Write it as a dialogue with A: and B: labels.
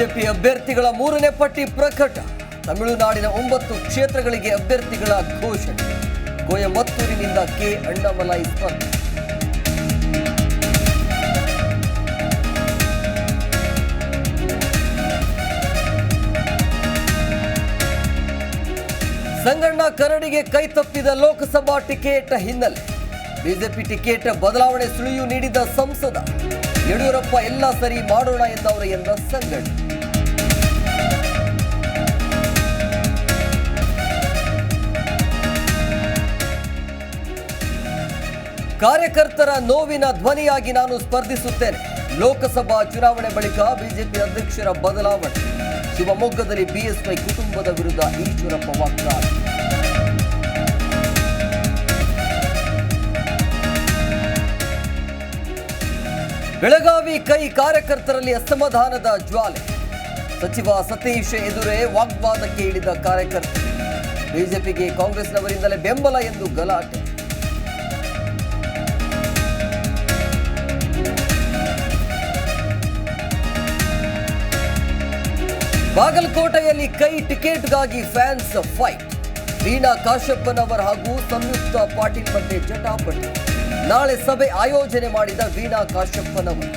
A: BJP ಅಭ್ಯರ್ಥಿಗಳ ಮೂರನೇ ಪಟ್ಟಿ ಪ್ರಕಟ. ತಮಿಳುನಾಡಿನ ಒಂಬತ್ತು ಕ್ಷೇತ್ರಗಳಿಗೆ ಅಭ್ಯರ್ಥಿಗಳ ಘೋಷಣೆ. ಕೊಯಮತ್ತೂರಿನಿಂದ ಕೆ. ಅಣ್ಣಾಮಲೈ ಸ್ಪರ್ಧೆ. ಸಂಗಣ್ಣ ಕರಡಿಗೆ ಕೈ ತಪ್ಪಿದ ಲೋಕಸಭಾ ಟಿಕೆಟ್ ಹಿನ್ನೆಲೆ. ಬಿಜೆಪಿ ಟಿಕೆಟ್ ಬದಲಾವಣೆ ಸುಳಿವು ನೀಡಿದ ಸಂಸದ. ಯಡಿಯೂರಪ್ಪ ಎಲ್ಲ ಸರಿ ಮಾಡೋಣ ಎಂದವರು ಎಂದ ಸಂಗಣ್ಣ. ಕಾರ್ಯಕರ್ತರ ನೋವಿನ ಧ್ವನಿಯಾಗಿ ನಾನು ಸ್ಪರ್ಧಿಸುತ್ತೇನೆ. ಲೋಕಸಭಾ ಚುನಾವಣೆ ಬಳಿಕ ಬಿಜೆಪಿ ಅಧ್ಯಕ್ಷರ ಬದಲಾವಣೆ. ಶಿವಮೊಗ್ಗದಲ್ಲಿ ಬಿಎಸ್ವೈ ಕುಟುಂಬದ ವಿರುದ್ಧ ಈಶ್ವರಪ್ಪ ವಾಗ್ದಾಳಿ. ಬೆಳಗಾವಿ ಕೈ ಕಾರ್ಯಕರ್ತರಲ್ಲಿ ಅಸಮಾಧಾನದ ಜ್ವಾಲೆ. ಸಚಿವ ಸತೀಶ್ ಎದುರೇ ವಾಗ್ವಾದಕ್ಕೆ ಇಳಿದ ಕಾರ್ಯಕರ್ತರು. ಬಿಜೆಪಿಗೆ ಕಾಂಗ್ರೆಸ್ನವರಿಂದಲೇ ಬೆಂಬಲ ಎಂದು ಗಲಾಟೆ. ಬಾಗಲಕೋಟೆಯಲ್ಲಿ ಕೈ ಟಿಕೆಟ್ಗಾಗಿ ಫ್ಯಾನ್ಸ್ ಫೈಟ್. ವೀಣಾ ಕಾಶ್ಯಪ್ಪನವರ್ ಹಾಗೂ ಸಂಯುಕ್ತ ಪಾಟೀಲ್ ಮಧ್ಯೆ ಜಟಾಪಟಿ. ನಾಳೆ ಸಭೆ ಆಯೋಜನೆ ಮಾಡಿದ ವೀಣಾ ಕಾಶ್ಯಪ್ಪನವರು